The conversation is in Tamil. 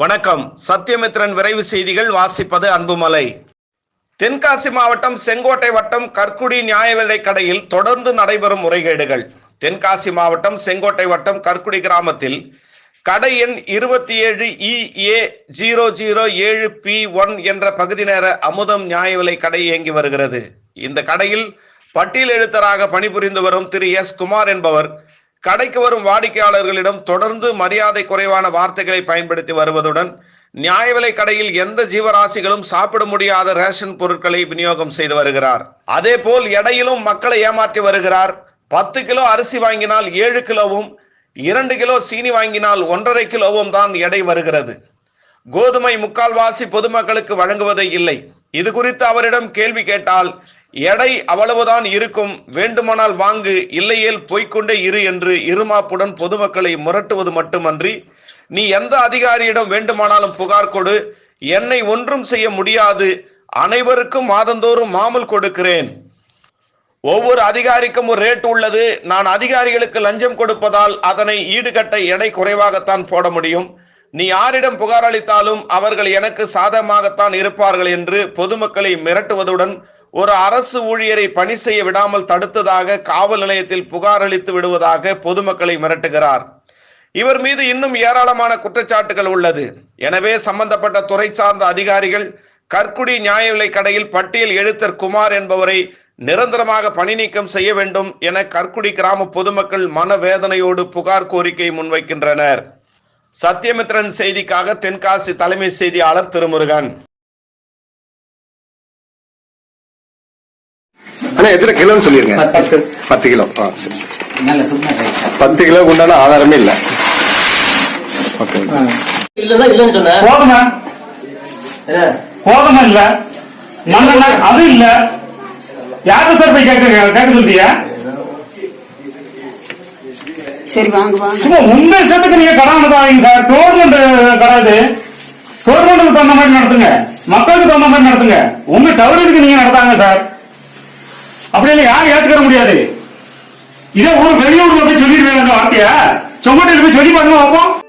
வணக்கம். சத்யமித்ரன் விரைவு செய்திகள் வாசிப்பது அன்புமலை. தென்காசி மாவட்டம் செங்கோட்டை வட்டம் கற்குடி நியாய விலை கடையில் தொடர்ந்து நடைபெறும் முறைகேடுகள். தென்காசி மாவட்டம் செங்கோட்டை வட்டம் கற்குடி கிராமத்தில் கடை எண் இருபத்தி ஏழு இ ஏ ஜீரோ ஜீரோ ஏழு பி ஒன் என்ற பகுதி நேர அமுதம் நியாய விலை கடை இயங்கி வருகிறது. இந்த கடையில் பட்டியல் எழுத்தராக பணிபுரிந்து வரும் திரு எஸ் குமார் என்பவர் கடைக்கு வரும் வாடிக்கையாளர்களிடம் தொடர்ந்து மரியாதை குறைவான வார்த்தைகளை பயன்படுத்தி வருவதுடன் நியாய விலை கடையில் எந்த ஜீவராசிகளும் சாப்பிட முடியாத ரேஷன் பொருட்களை விநியோகம் செய்து வருகிறார். அதே போல் எடையிலும் மக்களை ஏமாற்றி வருகிறார். பத்து கிலோ அரிசி வாங்கினால் ஏழு கிலோவும் இரண்டு கிலோ சீனி வாங்கினால் ஒன்றரை கிலோவும் தான் எடை வருகிறது. கோதுமை முக்கால்வாசி பொதுமக்களுக்கு வழங்குவதே இல்லை. இது குறித்து அவரிடம் கேள்வி கேட்டால் எடை அவ்வளவுதான் இருக்கும். வேண்டுமானால் வாங்கு இல்லையேல் போய்கொண்டே இரு என்று இருமாப்புடன் பொதுமக்களை முரட்டுவது மட்டுமன்றி நீ எந்த அதிகாரியிடம் வேண்டுமானாலும் புகார் கொடு என்னை ஒன்றும் செய்ய முடியாது அனைவருக்கும் மாதந்தோறும் மாமூல் கொடுக்கிறேன். ஒவ்வொரு அதிகாரிக்கும் ஒரு ரேட் உள்ளது. நான் அதிகாரிகளுக்கு லஞ்சம் கொடுப்பதால் அதனை ஈடுகட்ட எடை குறைவாகத்தான் போட முடியும். நீ யாரிடம் புகார் அளித்தாலும் அவர்கள் எனக்கு சாதகமாகத்தான் இருப்பார்கள் என்று பொதுமக்களை மிரட்டுவதுடன் ஒரு அரசு ஊழியரை பணி செய்ய விடாமல் தடுத்ததாக காவல் நிலையத்தில் புகார் அளித்து விடுவதாக பொதுமக்களை மிரட்டுகிறார். இவர் மீது இன்னும் ஏராளமான குற்றச்சாட்டுகள் உள்ளது. எனவே சம்பந்தப்பட்ட துறை சார்ந்த அதிகாரிகள் கற்குடி நியாய விலைக் கடையில் பட்டியல் எழுத்தர் குமார் என்பவரை நிரந்தரமாக பணி நீக்கம் செய்ய வேண்டும் என கற்குடி கிராம பொதுமக்கள் மனவேதனையோடு புகார் கோரிக்கை முன்வைக்கின்றனர். சத்யமித்ரன் செய்திக்காக தென்காசி தலைமை செய்தியாளர் திருமுருகன். அண்ணா எத்தனை கிலோன்னு சொல்லிருங்க. பத்து கிலோ. ஆ சரி சரி. பத்து கிலோக்கு உண்டான ஆதாரமே இல்லை. ஓகே. இல்லன்னா இல்லன்னு சொன்னேன் இல்ல. மண்ணெண்ணெய் அது இல்ல. யாரு சார் போய் கேட்க கேட்க சொல்லிய சரி வாங்க வாங்க. சும்மா உங்க இஷ்டத்துக்கு நீங்க கடன் நடத்தாதீங்க சார். கவர்மெண்ட் கடை இது. கவர்மெண்ட்டுக்கு தகுந்த மாதிரி நடத்துங்க. மக்களுக்கு தகுந்த மாதிரி நடத்துங்க. உங்க சவுரியத்துக்கு நீங்க நடத்தாங்க சார். அப்படி இல்லை யாரும் ஏத்துக்கிற முடியாது. இதே ஒரு வெளியூர்ல போய் சொல்லிடுவேன் அந்த வார்த்தைய. சொங்கோட்டையில போய் சொல்லி பாருங்க பார்ப்போம்.